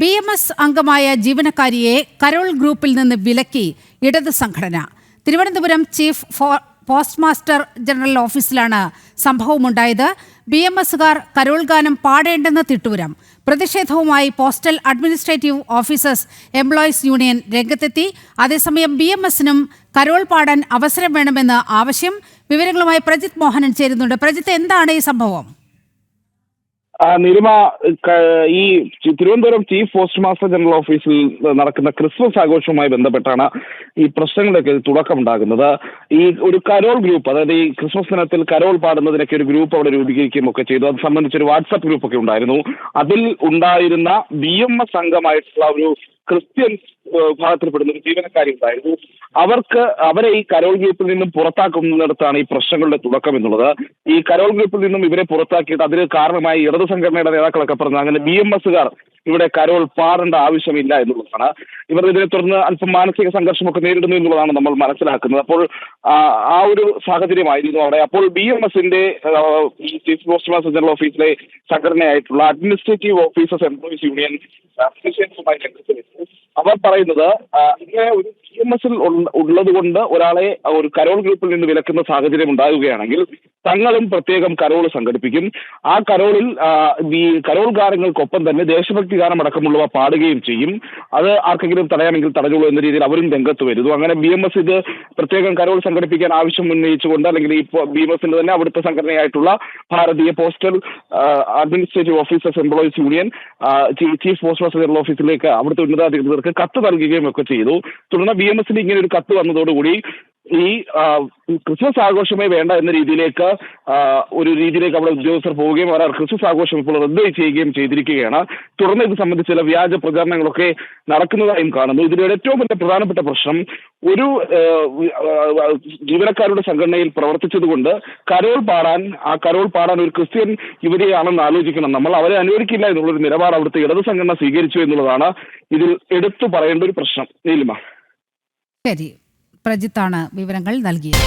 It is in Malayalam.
ബി എം എസ് അംഗമായ ജീവനക്കാരിയെ കരോൾ ഗ്രൂപ്പിൽ നിന്ന് വിലക്കി ഇടത് സംഘടന. Thiruvananthapuram chief post master general ഓഫീസിലാണ് സംഭവമുണ്ടായത്. ബി എം എസുകാർ കരോൾ ഗാനം പാടേണ്ടെന്ന് തിട്ടൂരം. പ്രതിഷേധവുമായി postal administrative officers employees union രംഗത്തെത്തി. അതേസമയം ബി എം എസിനും കരോൾ പാടാൻ അവസരം വേണമെന്ന് ആവശ്യം. വിവരങ്ങളുമായി പ്രജിത് മോഹനൻ ചേരുന്നുണ്ട്. പ്രജിത്ത് എന്താണ് ഈ സംഭവം? നിരുമ ഈ Thiruvananthapuram chief post master general ഓഫീസിൽ നടക്കുന്ന ക്രിസ്മസ് ആഘോഷവുമായി ബന്ധപ്പെട്ടാണ് ഈ പ്രശ്നങ്ങളൊക്കെ തുടക്കമുണ്ടാകുന്നത്. ഈ ഒരു കരോൾ ഗ്രൂപ്പ് അതായത് ഈ ക്രിസ്മസ് ദിനത്തിൽ കരോൾ പാടുന്നതിനൊക്കെ ഒരു ഗ്രൂപ്പ് അവിടെ രൂപീകരിക്കുകയും ഒക്കെ ചെയ്തു. അത് സംബന്ധിച്ചൊരു വാട്സപ്പ് ഗ്രൂപ്പൊക്കെ ഉണ്ടായിരുന്നു. അതിൽ ഉണ്ടായിരുന്ന ബി എം എസ് അംഗമായിട്ടുള്ള ഒരു ക്രിസ്ത്യൻ ഏഹ്, വിഭാഗത്തിൽപ്പെടുന്ന ഒരു ജീവനക്കാരി ഉണ്ടായിരുന്നു അവർക്ക് അവരെ ഈ കരോൾ ഗ്രൂപ്പിൽ നിന്നും പുറത്താക്കുന്നിടത്താണ് ഈ പ്രശ്നങ്ങളുടെ തുടക്കം എന്നുള്ളത്. ഈ കരോൾ ഗ്രൂപ്പിൽ നിന്നും ഇവരെ പുറത്താക്കിയിട്ട് അതിന് കാരണമായി ഇടതു സംഘടനയുടെ നേതാക്കളൊക്കെ പറഞ്ഞു. അങ്ങനെ ബി എം എസുകാർ ഇവിടെ കരോൾ പാടേണ്ട ആവശ്യമില്ല എന്നുള്ളതാണ്. ഇവർ ഇതിനെ തുടർന്ന് അല്പം മാനസിക സംഘർഷമൊക്കെ നേരിടുന്നു എന്നുള്ളതാണ് നമ്മൾ മനസ്സിലാക്കുന്നത്. അപ്പോൾ ആ, ഒരു സാഹചര്യമായിരുന്നു അവിടെ. അപ്പോൾ ബി എം എസിന്റെ ചീഫ് പോസ്റ്റ് മാസ്റ്റർ ജനറൽ ഓഫീസിലെ സംഘടനയായിട്ടുള്ള അഡ്മിനിസ്ട്രേറ്റീവ് ഓഫീസേഴ്സ് എംപ്ലോയീസ് യൂണിയൻ അസോസിയേഷനുമായി അവർ പറയുന്നത് ഇങ്ങനെ ഒരു ബി എം എസിൽ ഉള്ളത് കൊണ്ട് ഒരാളെ ഒരു കരോൾ ഗ്രൂപ്പിൽ നിന്ന് വിലക്കുന്ന സാഹചര്യം ഉണ്ടാകുകയാണെങ്കിൽ തങ്ങളും പ്രത്യേകം കരോൾ സംഘടിപ്പിക്കും. ആ കരോളിൽ ഈ കരോൾ ഗാനങ്ങൾക്കൊപ്പം തന്നെ ദേശഭക്തി ഗാനം അടക്കമുള്ളവ പാടുകയും ചെയ്യും. അത് ആർക്കെങ്കിലും തടയാമെങ്കിൽ തടഞ്ഞോളൂ എന്ന രീതിയിൽ അവരും രംഗത്ത് വരുന്നു. അങ്ങനെ ബി എം എസ് ഇത് പ്രത്യേകം കരോൾ സംഘടിപ്പിക്കാൻ ആവശ്യം ഉന്നയിച്ചുകൊണ്ട് അല്ലെങ്കിൽ ഈ ബി എം എസിന്റെ തന്നെ അവിടുത്തെ സംഘടനയായിട്ടുള്ള Bharatiya postal administrative officers employees union chief postmaster general ഓഫീസിലേക്ക് അവിടുത്തെ ഉന്നതാധികൃതർക്ക് കത്ത് നൽകുകയും ഒക്കെ ചെയ്തു. തുടർന്ന് ബി എം എസിന് ഇങ്ങനെ ഒരു കത്ത് വന്നതോടുകൂടി ഈ ക്രിസ്മസ് ആഘോഷമേ വേണ്ട എന്ന രീതിയിലേക്ക് ഒരു രീതിയിലേക്ക് അവിടെ ഉദ്യോഗസ്ഥർ പോവുകയും അവർ ക്രിസ്മസ് ആഘോഷം ഇപ്പോൾ റദ്ദ് ചെയ്യുകയും ചെയ്തിരിക്കുകയാണ്. തുടർന്ന് ഇത് സംബന്ധിച്ച് ചില വ്യാജ പ്രചാരണങ്ങളൊക്കെ നടക്കുന്നതായും കാണുന്നു. ഇതിന്റെ ഏറ്റവും വലിയ പ്രധാനപ്പെട്ട പ്രശ്നം ഒരു ജീവനക്കാരുടെ സംഘടനയിൽ പ്രവർത്തിച്ചതുകൊണ്ട് കരോൾ പാടാൻ ആ കരോൾ പാടാൻ ഒരു ക്രിസ്ത്യൻ യുവതിയാണെന്ന് ആലോചിക്കണം നമ്മൾ. അവരെ അനുവദിക്കില്ല എന്നുള്ളൊരു നിലപാട് അവിടുത്തെ ഇടത് സംഘടന സ്വീകരിച്ചു എന്നുള്ളതാണ് ഇതിൽ എടുത്തു പറയേണ്ട ഒരു പ്രശ്നം. നീലിമ. ശരി. പ്രജിത്താണ് വിവരങ്ങൾ നൽകിയത്.